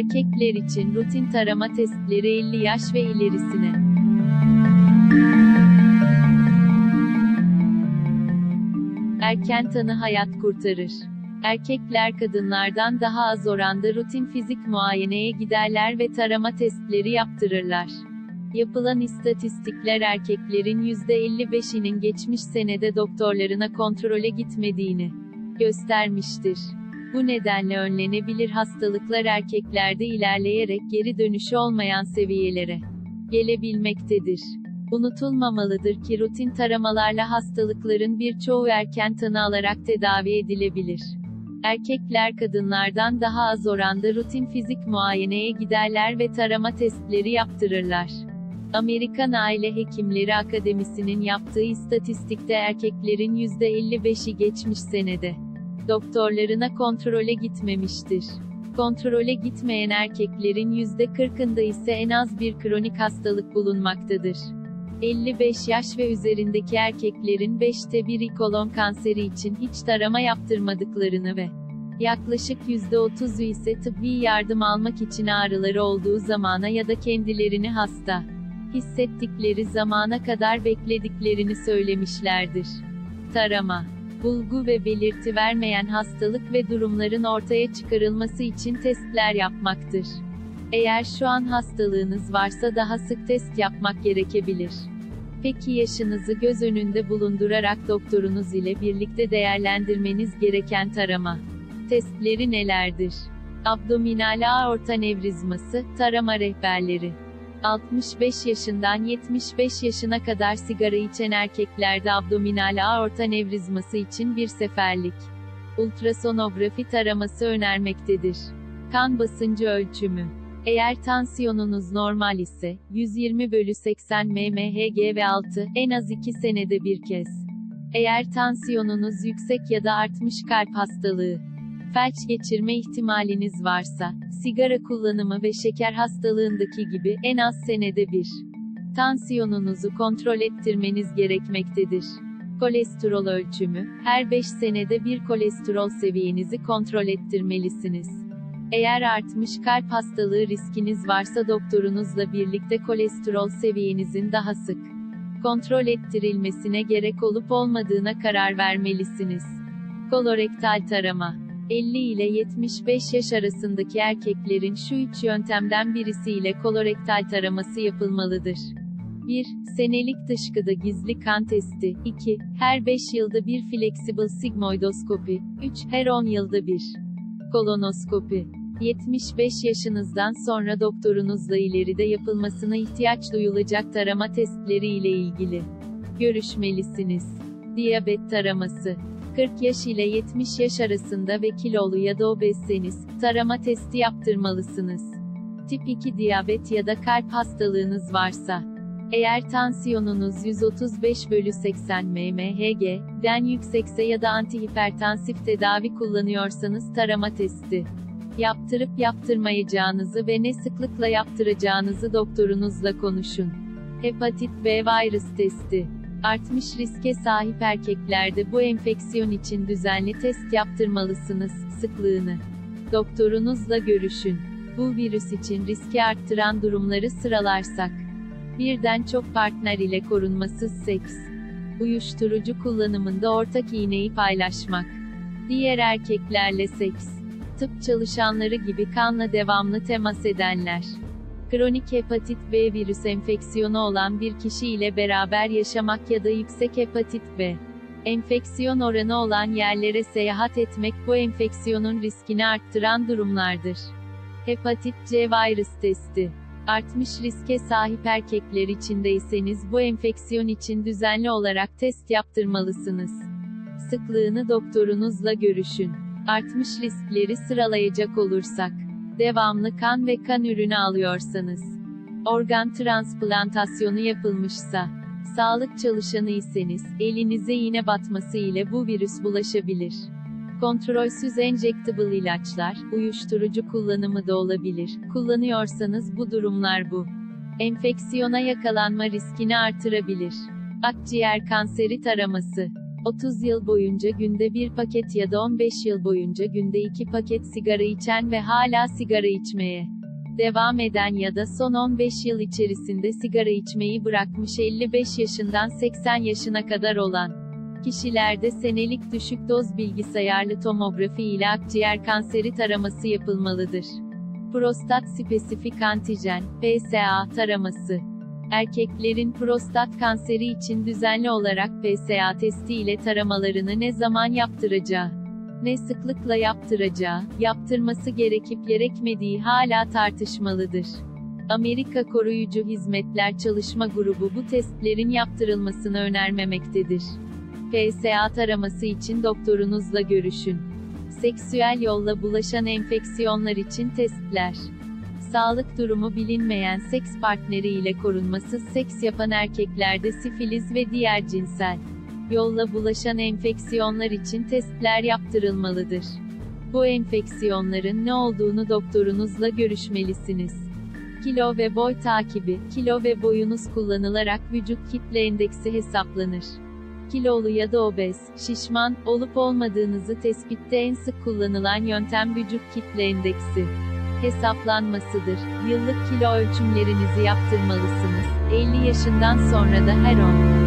Erkekler için rutin tarama testleri 50 yaş ve ilerisine. Erken tanı hayat kurtarır. Erkekler kadınlardan daha az oranda rutin fizik muayeneye giderler ve tarama testleri yaptırırlar. Yapılan istatistikler erkeklerin %55'inin geçmiş senede doktorlarına kontrole gitmediğini göstermiştir. Bu nedenle önlenebilir hastalıklar erkeklerde ilerleyerek geri dönüşü olmayan seviyelere gelebilmektedir. Unutulmamalıdır ki rutin taramalarla hastalıkların birçoğu erken tanı alarak tedavi edilebilir. Erkekler kadınlardan daha az oranda rutin fizik muayeneye giderler ve tarama testleri yaptırırlar. Amerikan Aile Hekimleri Akademisi'nin yaptığı istatistikte erkeklerin %55'i geçmiş senede doktorlarına kontrole gitmemiştir. Kontrole gitmeyen erkeklerin %40'ında ise en az bir kronik hastalık bulunmaktadır. 55 yaş ve üzerindeki erkeklerin 5'te biri kolon kanseri için hiç tarama yaptırmadıklarını ve yaklaşık %30'u ise tıbbi yardım almak için ağrıları olduğu zamana ya da kendilerini hasta hissettikleri zamana kadar beklediklerini söylemişlerdir. Tarama bulgu ve belirti vermeyen hastalık ve durumların ortaya çıkarılması için testler yapmaktır. Eğer şu an hastalığınız varsa daha sık test yapmak gerekebilir. Peki yaşınızı göz önünde bulundurarak doktorunuz ile birlikte değerlendirmeniz gereken tarama testleri nelerdir? Abdominal aorta nevrizması, tarama rehberleri 65 yaşından 75 yaşına kadar sigara içen erkeklerde abdominal aorta nevrizması için bir seferlik ultrasonografi taraması önermektedir. Kan basıncı ölçümü. Eğer tansiyonunuz normal ise, 120 bölü 80 mmHg ve altı, en az 2 senede bir kez. Eğer tansiyonunuz yüksek ya da artmış kalp hastalığı, felç geçirme ihtimaliniz varsa, sigara kullanımı ve şeker hastalığındaki gibi, en az senede bir. Tansiyonunuzu kontrol ettirmeniz gerekmektedir. Kolesterol ölçümü, her 5 senede bir kolesterol seviyenizi kontrol ettirmelisiniz. Eğer artmış kalp hastalığı riskiniz varsa doktorunuzla birlikte kolesterol seviyenizin daha sık kontrol ettirilmesine gerek olup olmadığına karar vermelisiniz. Kolorektal tarama 50 ile 75 yaş arasındaki erkeklerin şu üç yöntemden birisiyle kolorektal taraması yapılmalıdır. 1. Senelik dışkıda gizli kan testi. 2. Her 5 yılda bir flexible sigmoidoskopi. 3. Her 10 yılda bir kolonoskopi. 75 yaşınızdan sonra doktorunuzla ileride yapılmasına ihtiyaç duyulacak tarama testleri ile ilgili görüşmelisiniz. Diyabet taraması 40 yaş ile 70 yaş arasında ve kilolu ya da obezseniz, tarama testi yaptırmalısınız. Tip 2 diyabet ya da kalp hastalığınız varsa. Eğer tansiyonunuz 135 bölü 80 mmHg,den yüksekse ya da antihipertansif tedavi kullanıyorsanız tarama testi yaptırıp yaptırmayacağınızı ve ne sıklıkla yaptıracağınızı doktorunuzla konuşun. Hepatit B virüs testi Artmış riske sahip erkeklerde bu enfeksiyon için düzenli test yaptırmalısınız, sıklığını. Doktorunuzla görüşün. Bu virüs için riski arttıran durumları sıralarsak. Birden çok partner ile korunmasız seks. Uyuşturucu kullanımında ortak iğneyi paylaşmak. Diğer erkeklerle seks. Tıp çalışanları gibi kanla devamlı temas edenler kronik hepatit B virüs enfeksiyonu olan bir kişi ile beraber yaşamak ya da yüksek hepatit B enfeksiyon oranı olan yerlere seyahat etmek bu enfeksiyonun riskini arttıran durumlardır. Hepatit C virüs testi Artmış riske sahip erkekler içindeyseniz bu enfeksiyon için düzenli olarak test yaptırmalısınız. Sıklığını doktorunuzla görüşün. Artmış riskleri sıralayacak olursak devamlı kan ve kan ürünü alıyorsanız, organ transplantasyonu yapılmışsa, sağlık çalışanı iseniz, elinize iğne batması ile bu virüs bulaşabilir. Kontrolsüz enjectable ilaçlar, uyuşturucu kullanımı da olabilir. Kullanıyorsanız bu durumlar bu. Enfeksiyona yakalanma riskini artırabilir. Akciğer kanseri taraması 30 yıl boyunca günde bir paket ya da 15 yıl boyunca günde 2 paket sigara içen ve hala sigara içmeye devam eden ya da son 15 yıl içerisinde sigara içmeyi bırakmış 55 yaşından 80 yaşına kadar olan kişilerde senelik düşük doz bilgisayarlı tomografi ile akciğer kanseri taraması yapılmalıdır. Prostat spesifik antijen PSA taraması Erkeklerin prostat kanseri için düzenli olarak PSA testi ile taramalarını ne zaman yaptıracağı, ne sıklıkla yaptıracağı, yaptırması gerekip gerekmediği hala tartışmalıdır. Amerika Koruyucu Hizmetler Çalışma Grubu bu testlerin yaptırılmasını önermemektedir. PSA taraması için doktorunuzla görüşün. Seksüel yolla bulaşan enfeksiyonlar için testler. Sağlık durumu bilinmeyen seks partneri ile korunmasız seks yapan erkeklerde sifiliz ve diğer cinsel yolla bulaşan enfeksiyonlar için testler yaptırılmalıdır. Bu enfeksiyonların ne olduğunu doktorunuzla görüşmelisiniz. Kilo ve boy takibi, kilo ve boyunuz kullanılarak vücut kitle endeksi hesaplanır. Kilolu ya da obez, şişman olup olmadığınızı tespitte en sık kullanılan yöntem vücut kitle endeksi hesaplanmasıdır. Yıllık kilo ölçümlerinizi yaptırmalısınız. 50 yaşından sonra da her 10